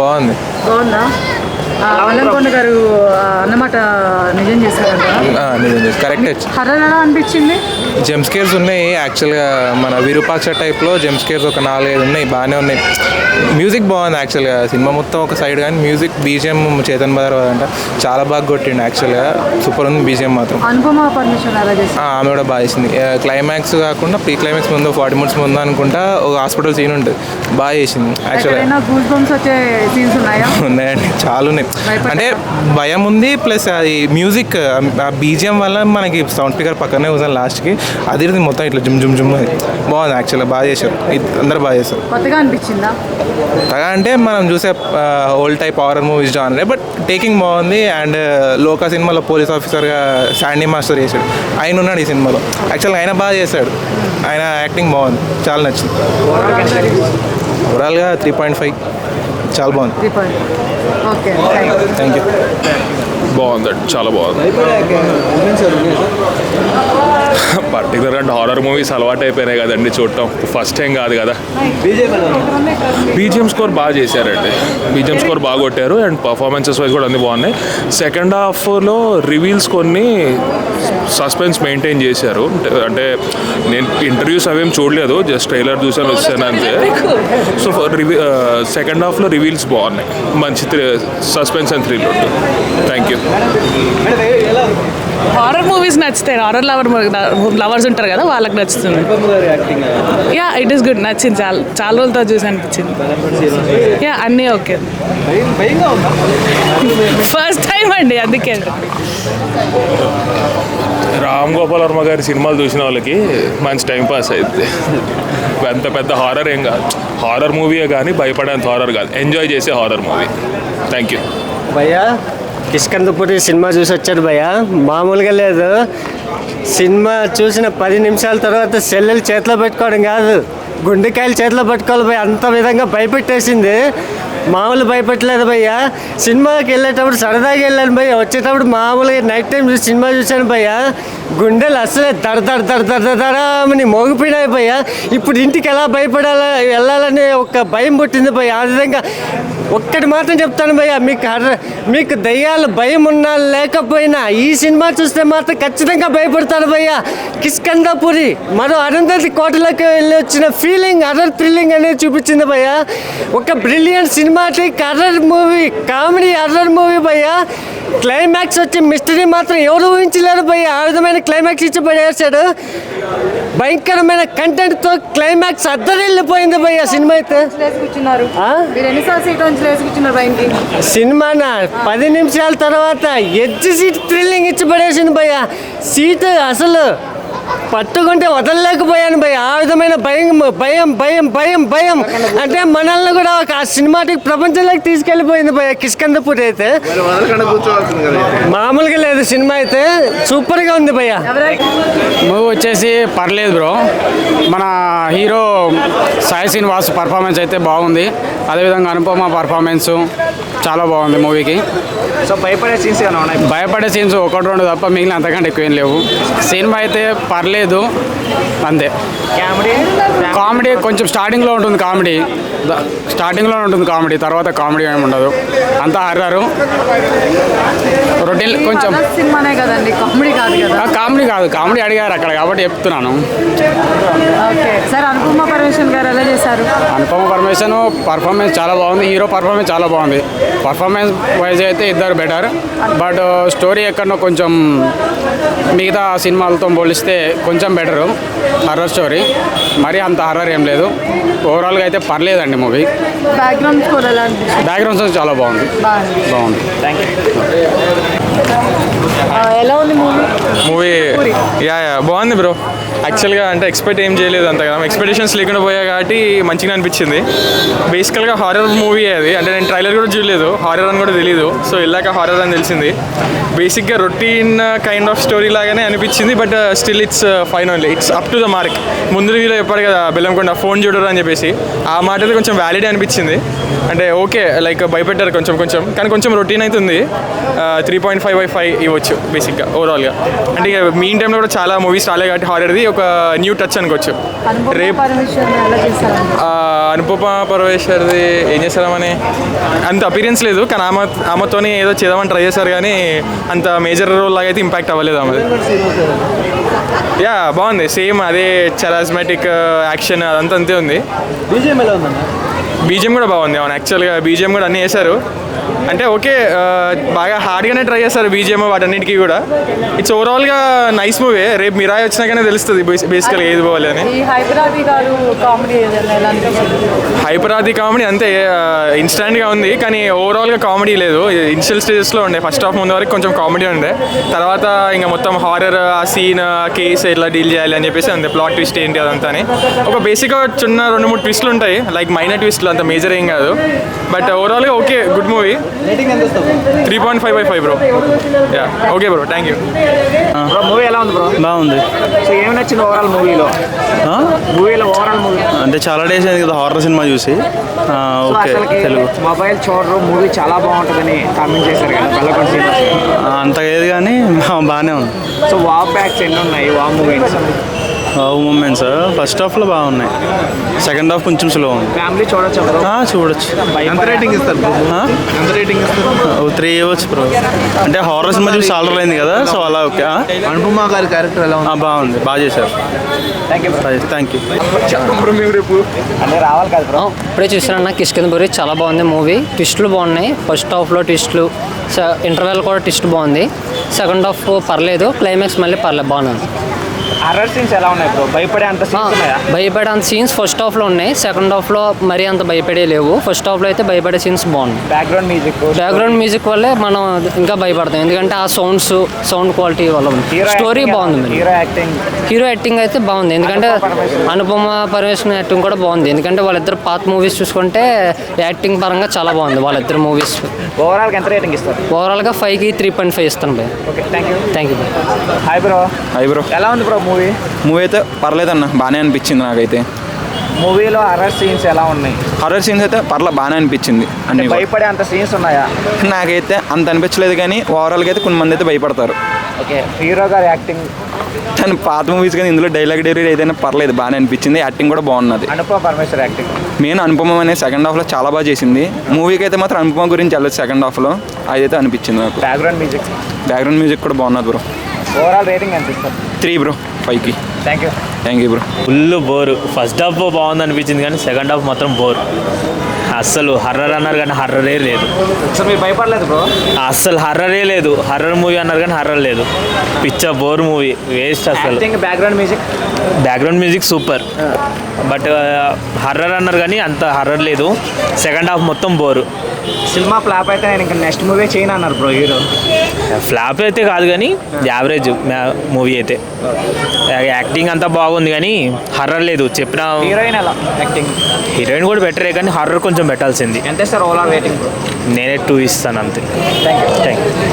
బాగుంది. బాగుందా? గారు అన్నమాట నిజం చేశారంట. ఆ, నిజం కరెక్టే హర్రర్ ఎలా అనిపించింది? జెమ్ స్కేర్స్ ఉన్నాయి. యాక్చువల్గా మన విరూపాక్ష టైప్లో జెమ్ స్కేర్స్ ఒక నాలుగైదు ఉన్నాయి. బాగానే ఉన్నాయి. మ్యూజిక్ బాగుంది యాక్చువల్గా సినిమా మొత్తం ఒక సైడ్ కానీ మ్యూజిక్ బీజిఎం చేతన్ బదర్ అంట చాలా బాగా కొట్టిండు యాక్చువల్గా సూపర్ ఉంది బీజిఎం మాత్రం. అనుపమ ఆమె కూడా బాగా చేసింది. క్లైమాక్స్ కాకుండా ప్రీ క్లైమాక్స్ ముందు ఫార్టీ మినిట్స్ ముందు అనుకుంటా ఒక హాస్పిటల్ సీన్ ఉంటుంది. బాగా చేసింది యాక్చువల్గా ఉన్నాయండి. చాలా ఉన్నాయి? అంటే భయం ఉంది ప్లస్ అది మ్యూజిక్ ఆ బీజిఎం వల్ల మనకి సౌండ్ స్పీకర్ పక్కనే ఉంది లాస్ట్కి అది మొత్తం ఇట్లా జుమ్ జుమ్ జుమ్. బాగుంది యాక్చువల్గా బాగా చేశారు. అందరూ బాగా చేశారు. కొత్తగా అనిపించిందా? కొత్తగా అంటే మనం చూసే ఓల్డ్ టైప్ హారర్ మూవీస్ జానరే బట్ టేకింగ్ బాగుంది అండ్ లోకా సినిమాలో పోలీస్ ఆఫీసర్గా శాండీ మాస్టర్ చేశాడు. ఆయన ఉన్నాడు ఈ సినిమాలో. యాక్చువల్గా ఆయన బాగా చేశాడు. ఆయన యాక్టింగ్ బాగుంది. చాలా నచ్చింది. ఓవరాల్గా త్రీ పాయింట్ ఫైవ్ చాలా బాగుంది. Three point okay thank thank you బాగుందండి చాలా బాగుంది. పర్టికులర్గా అంటే హారర్ మూవీస్ అలవాటు అయిపోయినాయి కదండి చూడటం. ఫస్ట్ టైం కాదు కదా. బీజిఎం స్కోర్ బాగా చేశారండి. బీజిఎం స్కోర్ బాగా కొట్టారు అండ్ పర్ఫార్మెన్సెస్ వైజ్ కూడా అన్ని బాగున్నాయి. సెకండ్ హాఫ్లో రివీల్స్ కొన్ని సస్పెన్స్ మెయింటైన్ చేశారు. అంటే- అంటే నేను ఇంటర్వ్యూస్ అవేం చూడలేదు జస్ట్ ట్రైలర్ చూసాను వచ్చాను అంతే. సో రివీ సెకండ్ హాఫ్లో రివీల్స్ బాగున్నాయి. మంచి సస్పెన్స్ అండ్ థ్రిల్ ఉంటుంది థ్యాంక్ యూ హారర్ మూవీస్ నచ్చుతాయి హారర్ లవర్ లవర్స్ ఉంటారు కదా వాళ్ళకి నచ్చుతుంది. యా ఇట్ ఈస్ గుడ్ నచ్చింది. చాలా చాలా రోజులతో చూసి అనిపించింది. యా అన్నీ ఓకే ఫస్ట్ టైం అండి అందుకే రామ్ గోపాల్ వర్మ గారి సినిమాలు చూసిన వాళ్ళకి మంచి టైం పాస్ అయింది పెద్ద పెద్ద హారర్ ఏం కాదు. హారర్ మూవీయే కానీ భయపడేంత హారర్ కాదు. ఎంజాయ్ చేసే హారర్ మూవీ థ్యాంక్ యూ భయ్యా కిష్కందపురి సినిమా చూసి వచ్చాడు భయ్యా. మామూలుగా లేదు. సినిమా చూసిన పది నిమిషాల తర్వాత సెల్లెలు చేతిలో పెట్టుకోవడం కాదు. గుండెకాయలు చేతిలో పట్టుకోవాలి భయ్య. అంత విధంగా భయపెట్టేసింది. మామూలు భయపెట్టలేదు భయ్యా. సినిమాకి వెళ్ళేటప్పుడు సరదాగా వెళ్ళాను భయ్య. వచ్చేటప్పుడు మామూలుగా నైట్ టైం చూసి సినిమా చూశాను భయ్యా. గుండెలు అసలే దడ దడ దడ దడ దడమని మోగిపోయినాయి భయ్యా. ఇప్పుడు ఇంటికి ఎలా భయపడాలా వెళ్ళాలని ఒక భయం పుట్టింది భయ్య. ఆ విధంగా ఒక్కటి మాత్రం చెప్తాను భయ్య. మీకు మీకు దయ్యాలు భయం ఉన్నా లేకపోయినా ఈ సినిమా చూస్తే మాత్రం ఖచ్చితంగా భయపడతారు భయ్య. కిష్కందాపురి మరో అరుంధతి కోటలోకి వెళ్ళి వచ్చిన ఫీలింగ్ అదర్ థ్రిల్లింగ్ అనేది చూపించింది భయ్య. ఒక brilliant cinematic horror movie comedy horror movie భయ్య. క్లైమాక్స్ వచ్చి మిస్టరీ మాత్రం ఎవరు ఊహించలేరు భయ్య ఆ విధమైన క్లైమాక్స్ ఇచ్చి పడేసాడు. భయంకరమైన కంటెంట్తో క్లైమాక్స్ అద్దరిల్లిపోయింది భయ్య సినిమా అయితే. సినిమాన? పది నిమిషాల తర్వాత ఎడ్జ్ సీట్ థ్రిల్లింగ్ ఇచ్చి పడేసింది భయ్య సీట్ అసలు పట్టుకుంటే వదలలేకపోయాను భయ్య. ఆ విధమైన భయం భయం భయం భయం భయం. అంటే మనల్ని కూడా ఒక సినిమాటిక్ ప్రపంచంలోకి తీసుకెళ్ళిపోయింది భయ్య కిష్కందపూర్ అయితే. మామూలుగా లేదు సినిమా అయితే సూపర్గా ఉంది భయ్య. మూవీ వచ్చేసి పర్లేదు బ్రో. మన హీరో సాయి శ్రీనివాస్ పర్ఫార్మెన్స్ అయితే బాగుంది. అదేవిధంగా అనుపమ పర్ఫార్మెన్స్ చాలా బాగుంది మూవీకి. సో భయపడే సీన్స్ ఏమైనా ఉన్నాయి? భయపడే సీన్స్ ఒకటి రెండు తప్ప మిగిలిన అంతకంటే ఎక్కువ ఏం లేవు. సినిమా అయితే పర్లేదు అంతే. కామెడీ కామెడీ కొంచెం స్టార్టింగ్లో ఉంటుంది కామెడీ స్టార్టింగ్లో ఉంటుంది కామెడీ తర్వాత కామెడీ ఏమి ఉండదు. అంతా హర్రరు రొటీన్ కొంచెం సినిమానే కదండి కామెడీ కాదు కదా. కామెడీ కాదు కామెడీ అడిగారు అక్కడ కాబట్టి చెప్తున్నాను. ఓకే సార్ అనుపమ పరమేశ్వర్ గారు ఎలా చేశారు? అనుపమ పరమేశ్వర్ పర్ఫార్మెన్స్ చాలా బాగుంది హీరో పర్ఫార్మెన్స్ చాలా బాగుంది. పర్ఫార్మెన్స్ వైజ్ అయితే ఇద్దరు బెటర్ బట్ స్టోరీ ఎక్కడనో కొంచెం మిగతా సినిమాలతో పోలిస్తే కొంచెం బెటరు హర్రర్ స్టోరీ. మరీ అంత హర్రర్ ఏం లేదు. ఓవరాల్గా అయితే పర్లేదండి మూవీ. బ్యాక్గ్రౌండ్ స్కోర్ ఎలా బ్యాక్గ్రౌండ్ సాంగ్ చాలా బాగుంది. బాగుంది. బాగుంది. ఆ, ఎలా ఉంది మూవీ? మూవీ యా యా బాగుంది బ్రో. యాక్చువల్గా అంటే ఎక్స్పెక్ట్ ఏం చేయలేదు అంత కదా ఎక్స్పెక్టేషన్స్ లేకుండా పోయా కాబట్టి మంచిగా అనిపించింది. బేసికల్గా హారర్ మూవీ అది. అంటే నేను ట్రైలర్ కూడా చూడలేదు. హారర్ అని కూడా తెలియదు సో వెళ్ళాక హారర్ అని తెలిసింది. బేసిక్గా రొటీన్ కైండ్ ఆఫ్ స్టోరీ లాగానే అనిపించింది. But still it's fine only it's up to the mark ముందు రివ్యూలో చెప్పారు కదా బెల్లంకొండ ఫోన్ చూడరు అని చెప్పేసి. ఆ మాట అయితే కొంచెం వ్యాలిడ్ అనిపించింది. అంటే ఓకే లైక్ భయపెట్టారు కొంచెం కొంచెం. కానీ కొంచెం రొటీన్ అవుతుంది three point five by five ఇవ్వచ్చు బేసిక్గా ఓవరాల్గా అంటే ఇక మీన్ టైంలో కూడా చాలా మూవీస్ రాలే కాబట్టి హారర్ది ఒక న్యూ టచ్ అనుకోవచ్చు. అనుపమ రేపు అనుపమ పరమేశ్వర్ది ఏం చేస్తామని అంత అపీరియన్స్ లేదు కానీ ఆమె ఆమెతోని ఏదో చేద్దామని ట్రై చేశారు కానీ అంత మేజర్ రోల్ లాగా అయితే ఇంపాక్ట్ అవ్వలేదు ఆమె యా బాగుంది. సేమ్ అదే చరాస్మాటిక్ యాక్షన్ అదంతా అంతే ఉంది. బీజిఎం కూడా బాగుంది. అవును యాక్చువల్గా బీజిఎం కూడా అన్నీ వేశారు అంటే ఓకే బాగా హార్డ్గానే ట్రై చేస్తారు బీజిఎం వాటన్నిటికీ కూడా. ఇట్స్ ఓవరాల్గా నైస్ మూవీ రేపు మిరాయి వచ్చినాకనే తెలుస్తుంది బేసికల్గా ఏది పోవాలి అని. హైపరాది కామెడీ అంతే ఇన్స్టాంట్గా ఉంది కానీ ఓవరాల్గా కామెడీ లేదు. ఇనిషియల్ స్టేజెస్లో ఉండే. ఫస్ట్ హాఫ్ ముందు వరకు కొంచెం కామెడీ ఉండే. తర్వాత ఇంకా మొత్తం హారర్ ఆ సీన్ కేసు ఎట్లా డీల్ చేయాలి అని చెప్పేసి అంతే. ప్లాట్ ట్విస్ట్ ఏంటి అదంతా అని ఒక బేసిక్గా చిన్న రెండు మూడు ట్విస్ట్లు ఉంటాయి. లైక్ మైనర్ ట్విస్ట్లు అంత మేజర్ ఏం కాదు. బట్ ఓవరాల్గా okay good movie three point five by five bro. Yeah okay bro thank you bro movie ఎలా ఉంది బ్రో బాగుంది. సో ఏమి నచ్చింది ఓవరాల్ మూవీలో ఆ? మూవీలో ఓవరాల్ మూవీ అంటే చాలా డేస్ అయింది కదా హారర్ సినిమా చూసి. ఆ, ఓకే తెలుగు. మొబైల్ చూడరు మూవీ చాలా బాగుంటుందని కామెంట్ చేశారు కదా బెల్లకొండ సినిమా అంతగా ఏది కానీ బాగానే ఉంది. సో వావ్ బ్యాక్స్ ఎన్ని ఉన్నాయి? వావ్ మూవీస్ బాగు మూమెంట్స్ ఫస్ట్ హాఫ్లో బాగున్నాయి. సెకండ్ హాఫ్ కొంచెం స్లో ఉంది. ఫ్యామిలీ చూడొచ్చు చూడొచ్చు. ఎంత రేటింగ్ ఇస్తారు ఎంత రేటింగ్ త్రీ ఇవ్వచ్చు బ్రో. అంటే హారర్ సినిమా చూసి రోజులు అయింది కదా సో అలా ఓకే? అనుపమ గారి క్యారెక్టర్ ఎలా ఆ, బాగుంది. బాగా చేశారు. థ్యాంక్ యూ రావాలి కదా బ్రో. ఇప్పుడే చూసాను నాకు కిష్కిందపురి చాలా బాగుంది మూవీ. ట్విస్టులు బాగున్నాయి. ఫస్ట్ హాఫ్లో ట్విస్టులు ఇంటర్వెల్ కూడా ట్విస్ట్ బాగుంది. సెకండ్ హాఫ్ పర్లేదు క్లైమాక్స్ మళ్ళీ పర్లేదు బాగున్నాను హర్రర్ సీన్స్ ఎలా ఉన్నాయి బ్రో భయపడే అంత సీన్స్ ఉన్నాయా? భయపడే అంత సీన్స్ ఫస్ట్ హాఫ్లో ఉన్నాయి. సెకండ్ హాఫ్లో మరీ అంత భయపడే లేవు. ఫస్ట్ హాఫ్లో అయితే భయపడే సీన్స్ బాగున్నాయి. బ్యాక్గ్రౌండ్ మ్యూజిక్ బ్యాక్గ్రౌండ్ మ్యూజిక్ వల్లే మనం ఇంకా భయపడతాం. ఎందుకంటే ఆ సౌండ్స్ సౌండ్ క్వాలిటీ వల్ల ఉంది. స్టోరీ బాగుంది మరి. హీరో యాక్టింగ్ హీరో యాక్టింగ్ అయితే బాగుంది. ఎందుకంటే అనుపమ పరమేశ్వరన్ యాక్టింగ్ కూడా బాగుంది. ఎందుకంటే వాళ్ళిద్దరు పాత మూవీస్ చూసుకుంటే యాక్టింగ్ పరంగా చాలా బాగుంది వాళ్ళిద్దరు మూవీస్ ఓవరాల్ ఎంత రేటింగ్ ఇస్తారు? ఓవరాల్గా ఫైవ్కి త్రీ పాయింట్ ఫైవ్ ఇస్తాను okay thank you thank you hi bro అయ్యి బ్రో ఎలా ఉంది బ్రో మూవీ? మూవీ అయితే పర్లేదన్న బాగానే అనిపించింది నాకైతే. మూవీలో హర్రర్ సీన్స్ ఎలా ఉన్నాయి? హారర్ సీన్స్ అయితే పర్లే బాగానే అనిపించింది అంటే భయపడే అంత సీన్స్ ఉన్నాయా? నాకైతే అంత అనిపించలేదు కానీ ఓవరాల్గా అయితే కొన్ని మంది అయితే భయపడతారు. ఓకే హీరో గారి యాక్టింగ్ కానీ పాత మూవీస్ కానీ ఇందులో డైలాగ్ డెలివరీ ఏదైనా పర్లేదు బాగానే అనిపించింది. యాక్టింగ్ కూడా బాగున్నది. అనుపమ పరమేశ్వర్ యాక్టింగ్ మెయిన్ అనుపమ అనే సెకండ్ హాఫ్లో చాలా బాగా చేసింది. మూవీకి అయితే మాత్రం అనుపమ గురించి వెళ్ళదు సెకండ్ హాఫ్లో అదైతే అనిపించింది నాకు. బ్యాక్గ్రౌండ్ మ్యూజిక్ బ్యాక్గ్రౌండ్ మ్యూజిక్ కూడా బాగున్నది బ్రో ఓవరాల్ రేటింగ్ ఎంత త్రీ బ్రో ఫైవ్కి thank you thank you bro full bore. First half బాగుంది అనిపించింది కానీ సెకండ్ హాఫ్ మాత్రం బోర్. అస్సలు హర్రర్ అన్నారు కానీ హర్రరే లేదు. మీరు భయపడలేదు బ్రో? అస్సలు హర్రరే లేదు. హర్రర్ మూవీ అన్నారు కానీ హర్రర్ లేదు. పిచ్చ బోర్ మూవీ. వేస్ట్ అసలు background music background music super but horror అన్నారు కానీ అంత హర్రర్ లేదు. సెకండ్ హాఫ్ మొత్తం బోరు సినిమా ఫ్లాప్ అయితే నేను ఇంకా నెక్స్ట్ మూవీ చేయను అన్నారు బ్రో హీరో. ఫ్లాప్ అయితే కాదు కానీ యావరేజ్ మూవీ అయితే. యాక్టింగ్ అంతా బాగుంది కానీ హర్రర్ లేదు. చెప్పిన హీరోయిన్ ఎలా? యాక్టింగ్ హీరోయిన్ కూడా బెటరే కానీ హర్రర్ కొంచెం పెట్టాల్సింది. ఎంత ఓవరాల్ రేటింగ్ బ్రో నేనే టూ ఇస్తాను అంతే. Thank you thank you